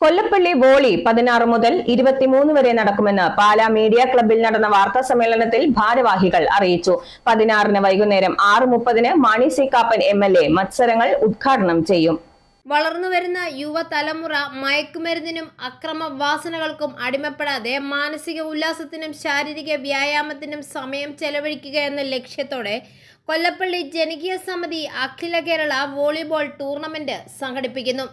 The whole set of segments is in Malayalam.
കൊല്ലപ്പള്ളി വോളി പതിനാറ് മുതൽ ഇരുപത്തിമൂന്ന് വരെ നടക്കുമെന്ന് പാലാ മീഡിയ ക്ലബിൽ നടന്ന വാർത്താ സമ്മേളനത്തിൽ ഭാരവാഹികൾ അറിയിച്ചു. പതിനാറിന് വൈകുന്നേരം ആറ് മുപ്പതിന് Mani C Kappan M L A മത്സരങ്ങൾ ഉദ്ഘാടനം ചെയ്യും. വളർന്നുവരുന്ന യുവതലമുറ മയക്കുമരുന്നിനും അക്രമ വാസനകൾക്കും അടിമപ്പെടാതെ മാനസിക ഉല്ലാസത്തിനും ശാരീരിക വ്യായാമത്തിനും സമയം ചെലവഴിക്കുക എന്ന ലക്ഷ്യത്തോടെ കൊല്ലപ്പള്ളി ജനകീയ സമിതി അഖില കേരള വോളിബോൾ ടൂർണമെന്റ് സംഘടിപ്പിക്കുന്നു.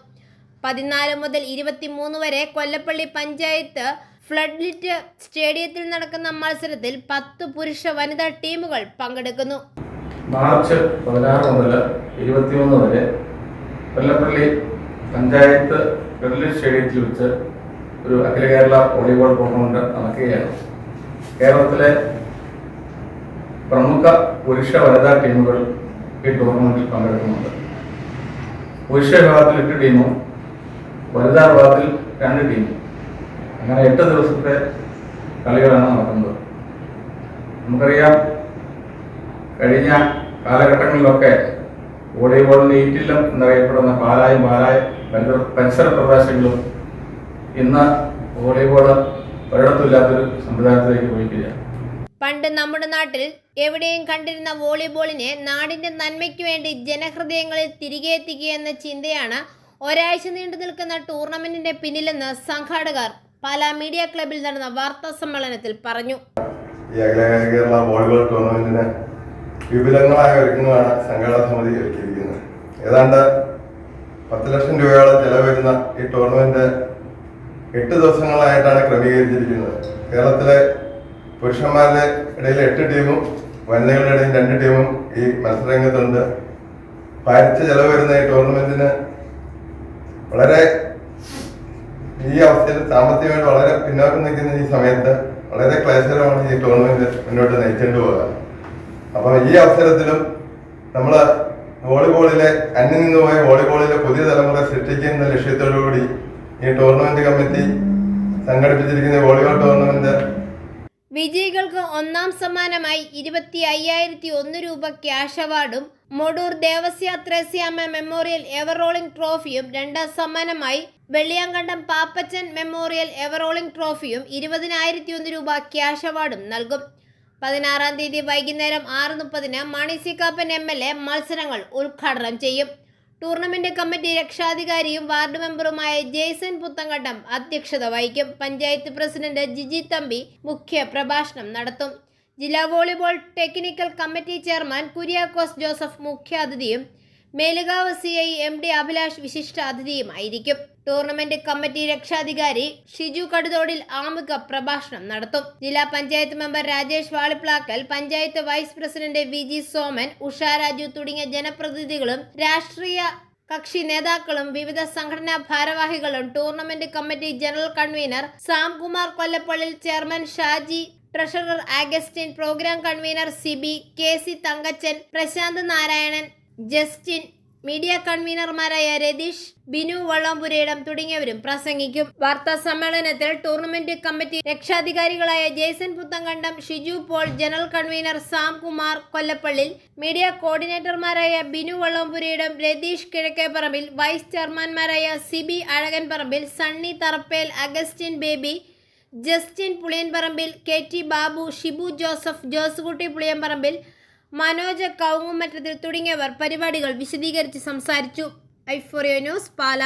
പതിനാല് മുതൽ ഇരുപത്തിമൂന്ന് വരെ കൊല്ലപ്പള്ളി പഞ്ചായത്ത് ഫ്ലഡ് ലിറ്റ് സ്റ്റേഡിയത്തിൽ നടക്കുന്ന മത്സരത്തിൽ പത്ത് പുരുഷ വനിതാ ടീമുകൾ പങ്കെടുക്കുന്നു. മാർച്ച് പതിനാറ് മുതൽ ഇരുപത്തിയൊന്ന് വരെ കൊല്ലപ്പള്ളി പഞ്ചായത്ത് ഫ്ലഡ് ലിറ്റ് സ്റ്റേഡിയത്തിൽ വെച്ച് ഒരു അഖില കേരള വോളിബോൾ ടൂർണമെന്റ് നടക്കുകയാണ്. കേരളത്തിലെ പ്രമുഖ പുരുഷ വനിതാ ടീമുകൾ ഈ ടൂർണമെന്റിൽ പങ്കെടുക്കുന്നുണ്ട്. പുരുഷ വിഭാഗത്തിൽ എട്ട് ടീമും വനിതാ വിഭാഗത്തിൽ രണ്ട് ടീം അങ്ങനെ എട്ട് ദിവസത്തെ കളികളാണ് നടക്കുന്നത്. നമുക്കറിയാം കഴിഞ്ഞ കാലഘട്ടങ്ങളിലൊക്കെ വോളിബോൾ നീറ്റില്ലം എന്നറിയപ്പെടുന്ന പാലായും പാലായും പരിസര പ്രദേശങ്ങളും ഇന്ന് വോളിബോൾ ഒരിടത്തുമില്ലാത്തൊരു സംവിധാനത്തിലേക്ക് പോയിട്ടില്ല. പണ്ട് നമ്മുടെ നാട്ടിൽ എവിടെയും കണ്ടിരുന്ന വോളിബോളിനെ നാടിന്റെ നന്മയ്ക്ക് വേണ്ടി ജനഹൃദയങ്ങളിൽ തിരികെ എത്തിക്കുക എന്ന ചിന്തയാണ് ഒരാഴ്ച നീണ്ടു നിൽക്കുന്ന ടൂർണമെന്റിന്റെ പിന്നിലെന്ന് സംഘാടകർ പാലാ മീഡിയ ക്ലബിൽ നടന്ന വാർത്താ സമ്മേളനത്തിൽ പറഞ്ഞു. കേരള വോളിബോൾ ടൂർണമെന്റിന് വിപുലങ്ങളായ ഒരുക്കങ്ങളാണ് സംഘാടക സമിതി ഒരുക്കിയിരിക്കുന്നത്. ഏതാണ്ട് പത്ത് ലക്ഷം രൂപയോളം ചെലവ് വരുന്ന ഈ ടൂർണമെന്റ് എട്ട് ദിവസങ്ങളായിട്ടാണ് ക്രമീകരിച്ചിരിക്കുന്നത്. കേരളത്തിലെ പുരുഷന്മാരുടെ ഇടയിൽ എട്ട് ടീമും വനിതകളുടെ ഇടയിൽ രണ്ട് ടീമും ഈ മത്സരരംഗത്തുണ്ട്. പരിച്ച ചെലവ് വരുന്ന ഈ ടൂർണമെന്റിന് വളരെ ഈ അവസ്ഥയിൽ സാമ്പത്തികമായിട്ട് വളരെ പിന്നോക്കം നിൽക്കുന്ന ഈ സമയത്ത് വളരെ ക്ലേശകരമാണ് ഈ ടൂർണമെന്റ് മുന്നോട്ട് നയിച്ചുകൊണ്ട് പോകുക അപ്പൊ ഈ അവസരത്തിലും നമ്മൾ വോളിബോളിലെ അന്യം നിന്ന് പോയ വോളിബോളിലെ പുതിയ തലമുറ സൃഷ്ടിക്കുന്ന ലക്ഷ്യത്തോടുകൂടി ഈ ടൂർണമെന്റ് കമ്മിറ്റി സംഘടിപ്പിച്ചിരിക്കുന്ന വോളിബോൾ ടൂർണമെന്റ് വിജയികൾക്ക് ഒന്നാം സമ്മാനമായി ഇരുപത്തി അയ്യായിരത്തി ഒന്ന് രൂപ ക്യാഷ് അവാർഡും Modur Devasia Thresiamma memorial ever rolling ട്രോഫിയും രണ്ടാം സമ്മാനമായി Velliyankandam Pappachan memorial ever rolling ട്രോഫിയും ഇരുപതിനായിരത്തി ഒന്ന് രൂപ ക്യാഷ് അവാർഡും നൽകും. പതിനാറാം തീയതി വൈകുന്നേരം ആറ് മുപ്പതിന് മണി C Kappan M L A മത്സരങ്ങൾ ഉദ്ഘാടനം ചെയ്യും. ടൂർണമെന്റ് കമ്മിറ്റി രക്ഷാധികാരിയും വാർഡ് മെമ്പറുമായ ജെയ്സൺ പുത്തങ്കണ്ടം അധ്യക്ഷത വഹിക്കും. പഞ്ചായത്ത് പ്രസിഡന്റ് ജിജി തമ്പി മുഖ്യ പ്രഭാഷണം നടത്തും. ജില്ലാ volleyball technical committee chairman Kuriakose Joseph മുഖ്യാതിഥിയും Melukavu C I M D Abhilash വിശിഷ്ട അതിഥിയുമായിരിക്കും. ടൂർണമെന്റ് കമ്മിറ്റി രക്ഷാധികാരി ഷിജു കടുതോടിൽ ആമുഖ പ്രഭാഷണം നടത്തും. ജില്ലാ panchayat member Rajesh Valiplackal panchayat vice president V G Soman Usha Raju തുടങ്ങിയ ജനപ്രതിനിധികളും രാഷ്ട്രീയ കക്ഷി നേതാക്കളും വിവിധ സംഘടനാ ഭാരവാഹികളും tournament committee general convener Samkumar Kollappallil chairman Shaji treasurer Augustine programme convener Sibi K C Thankachan Prashanth Narayanan Justin media കൺവീനർമാരായ Ratheesh Binu Vallampurayidam തുടങ്ങിയവരും പ്രസംഗിക്കും. വാർത്താ സമ്മേളനത്തിൽ tournament committee രക്ഷാധികാരികളായ Jason Puthenkandam Shiju Paul general convener Sam Kumar Kollappallil media കോർഡിനേറ്റർമാരായ Binu Vallampurayidam Ratheesh Kizhakkeparambil vice ചെയർമാൻമാരായ Sibi Azhakanparambil Sunny Tharappel Augustine Baby Justin Puliyanparambil K T Babu Shibu Joseph Josekutty Puliyanparambil Manoj Kaungumattathil തുടങ്ങിയവർ പരിപാടികൾ വിശദീകരിച്ച് സംസാരിച്ചു. ഐഫോറിയോ ന്യൂസ് പാല.